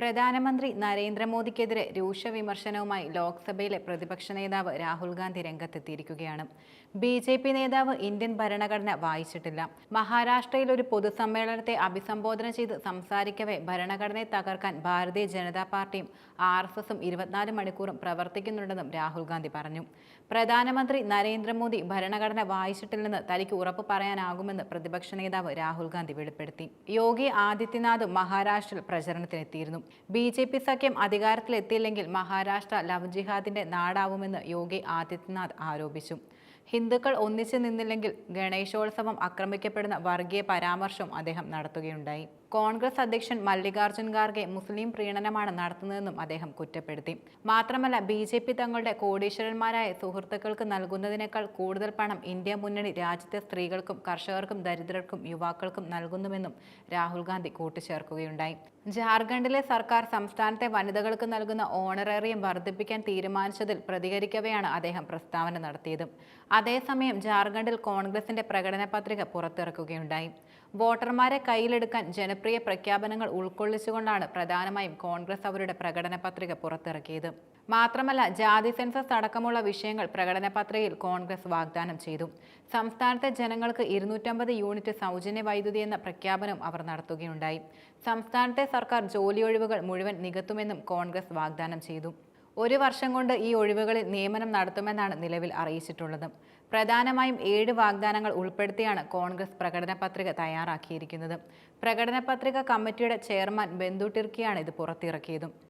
പ്രധാനമന്ത്രി നരേന്ദ്രമോദിക്കെതിരെ രൂക്ഷ വിമർശനവുമായി ലോക്സഭയിലെ പ്രതിപക്ഷ നേതാവ് രാഹുൽ ഗാന്ധി രംഗത്തെത്തിയിരിക്കുകയാണ്. ബി ജെ പി നേതാവ് ഇന്ത്യൻ ഭരണഘടന വായിച്ചിട്ടില്ല. മഹാരാഷ്ട്രയിൽ ഒരു പൊതുസമ്മേളനത്തെ അഭിസംബോധന ചെയ്ത് സംസാരിക്കവേ ഭരണഘടനയെ തകർക്കാൻ ഭാരതീയ ജനതാ പാർട്ടിയും ആർ എസ് എസും ഇരുപത്തിനാല് മണിക്കൂറും പ്രവർത്തിക്കുന്നുണ്ടെന്നും രാഹുൽ ഗാന്ധി പറഞ്ഞു. പ്രധാനമന്ത്രി നരേന്ദ്രമോദി ഭരണഘടന വായിച്ചിട്ടില്ലെന്ന് തനിക്ക് ഉറപ്പ് പറയാനാകുമെന്ന് പ്രതിപക്ഷ നേതാവ് രാഹുൽ ഗാന്ധി വെളിപ്പെടുത്തി. യോഗി ആദിത്യനാഥും മഹാരാഷ്ട്രയിൽ പ്രചരണത്തിനെത്തിയിരുന്നു. ബി ജെ പി സഖ്യം അധികാരത്തിലെത്തിയില്ലെങ്കിൽ മഹാരാഷ്ട്ര ലവ് ജിഹാദിന്റെ നാടാവുമെന്ന് യോഗി ആദിത്യനാഥ് ആരോപിച്ചു. ഹിന്ദുക്കൾ ഒന്നിച്ചു നിന്നില്ലെങ്കിൽ ഗണേശോത്സവം ആക്രമിക്കപ്പെടുന്ന വർഗീയ പരാമർശവും അദ്ദേഹം നടത്തുകയുണ്ടായി. കോൺഗ്രസ് അധ്യക്ഷൻ മല്ലികാർജുൻ ഖാർഗെ മുസ്ലിം പ്രീണനമാണ് നടത്തുന്നതെന്നും അദ്ദേഹം കുറ്റപ്പെടുത്തി. മാത്രമല്ല ബി ജെ പി തങ്ങളുടെ കോടീശ്വരന്മാരായ സുഹൃത്തുക്കൾക്ക് നൽകുന്നതിനേക്കാൾ കൂടുതൽ പണം ഇന്ത്യ മുന്നണി രാജ്യത്തെ സ്ത്രീകൾക്കും കർഷകർക്കും ദരിദ്രർക്കും യുവാക്കൾക്കും നൽകുന്നുവെന്നും രാഹുൽ ഗാന്ധി കൂട്ടിച്ചേർക്കുകയുണ്ടായി. ജാർഖണ്ഡിലെ സർക്കാർ സംസ്ഥാനത്തെ വനിതകൾക്ക് നൽകുന്ന ഓണറേറിയം വർദ്ധിപ്പിക്കാൻ തീരുമാനിച്ചതിൽ പ്രതികരിക്കവെയാണ് അദ്ദേഹം പ്രസ്താവന നടത്തിയത്. അതേസമയം ജാർഖണ്ഡിൽ കോൺഗ്രസിന്റെ പ്രകടന പത്രിക പുറത്തിറക്കുകയുണ്ടായി. വോട്ടർമാരെ കയ്യിലെടുക്കാൻ ജനപ്രിയ പ്രഖ്യാപനങ്ങൾ ഉൾക്കൊള്ളിച്ചുകൊണ്ടാണ് പ്രധാനമായും കോൺഗ്രസ് അവരുടെ പ്രകടന പത്രിക പുറത്തിറക്കിയത്. മാത്രമല്ല ജാതി സെൻസസ് അടക്കമുള്ള വിഷയങ്ങൾ പ്രകടന പത്രികയിൽ കോൺഗ്രസ് വാഗ്ദാനം ചെയ്തു. സംസ്ഥാനത്തെ ജനങ്ങൾക്ക് ഇരുന്നൂറ്റമ്പത് യൂണിറ്റ് സൗജന്യ വൈദ്യുതി എന്ന പ്രഖ്യാപനം അവർ നടത്തുകയുണ്ടായി. സംസ്ഥാനത്തെ സർക്കാർ ജോലി ഒഴിവുകൾ മുഴുവൻ നികത്തുമെന്നും കോൺഗ്രസ് വാഗ്ദാനം ചെയ്തു. ഒരു വർഷം കൊണ്ട് ഈ ഒഴിവുകളിൽ നിയമനം നടത്തുമെന്നാണ് നിലവിൽ അറിയിച്ചിട്ടുള്ളത്. പ്രധാനമായും ഏഴ് വാഗ്ദാനങ്ങൾ ഉൾപ്പെടുത്തിയാണ് കോൺഗ്രസ് പ്രകടന പത്രിക തയ്യാറാക്കിയിരിക്കുന്നത്. പ്രകടന പത്രിക കമ്മിറ്റിയുടെ ചെയർമാൻ ബന്ദു ടിർക്കിയാണ് ഇത് പുറത്തിറക്കിയതും.